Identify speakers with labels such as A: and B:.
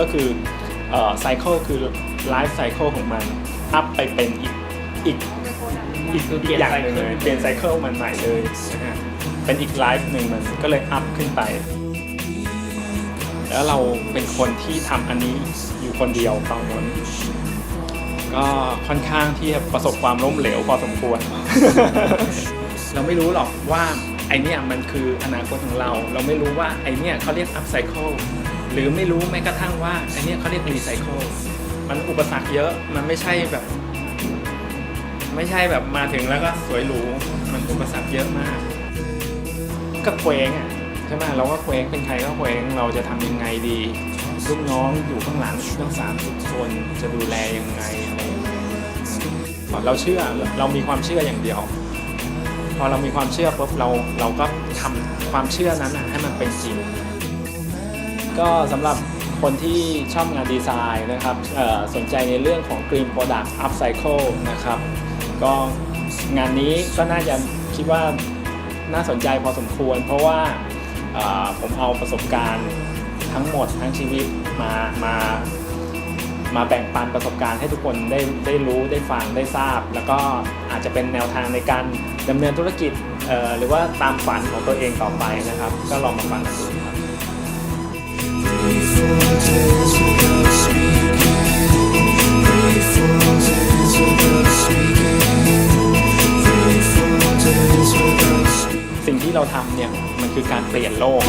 A: ก็คือไซเคิลคือไลฟ์ไซเคิลของมันอัพไปเป็นอีกอีกอีก
B: คือเปลี่
A: อี
B: ย
A: ก
B: น
A: อย่างหนึ่งเลยเปลี่ยนไซเคิลมันใหม่เลยนะฮะเป็นอีกไลฟ์หนึ่งมันก็เลยอัพขึ้นไป แล้วเราเป็นคนที่ทำอันนี้อยู่คนเดียวตอนนั้นก็ค่อนข้างที่จะประสบความล้มเหลวพอสมควร เราไม่รู้หรอกว่าไอเนี้ยมันคืออนาคตของเรา เราไม่รู้ว่าไอเนี้ยเขาเรียก up cycle หรือไม่รู้แม้กระทั่งว่าไอเนี้เขาเรียก recycle มันอุปสรรคเยอะมันไม่ใช่แบบ ไม่ใช่แบบมาถึงแล้วก็สวยหรูมันอุปสรรคเยอะมาก ก็เคว้งอะใช่ไหมเราก็เคว้งเป็นใครก็เคว้งเราจะทำยังไงดีลูกน้องอยู่ข้างหลังตั้งสามสิบคนจะดูแลยังไงอะไรเราเชื่อเรามีความเชื่ออย่างเดียว พอเรามีความเชื่อปุ๊บเราเราก็ทำความเชื่อนั้นให้มันเป็นจริง ก็สำหรับคนที่ชอบงานดีไซน์นะครับสนใจในเรื่องของ Green Product Upcycle นะครับ ก็งานนี้ก็น่าจะคิดว่าน่าสนใจพอสมควร เพราะว่าผมเอาประสบการณ์ทั้งหมดทั้งชีวิตมามามาแบ่งปันประสบการณ์ให้ทุกคนได้ได้รู้ได้ฟังได้ทราบ แล้วก็อาจจะเป็นแนวทางในการดำเนินธุรกิจหรือว่าตามฝันของตัวเองต่อไปนะครับ ก็ลองมาฟังกันดูครับ ที่เราทำเนี่ยมันคือการเปลี่ยนโลก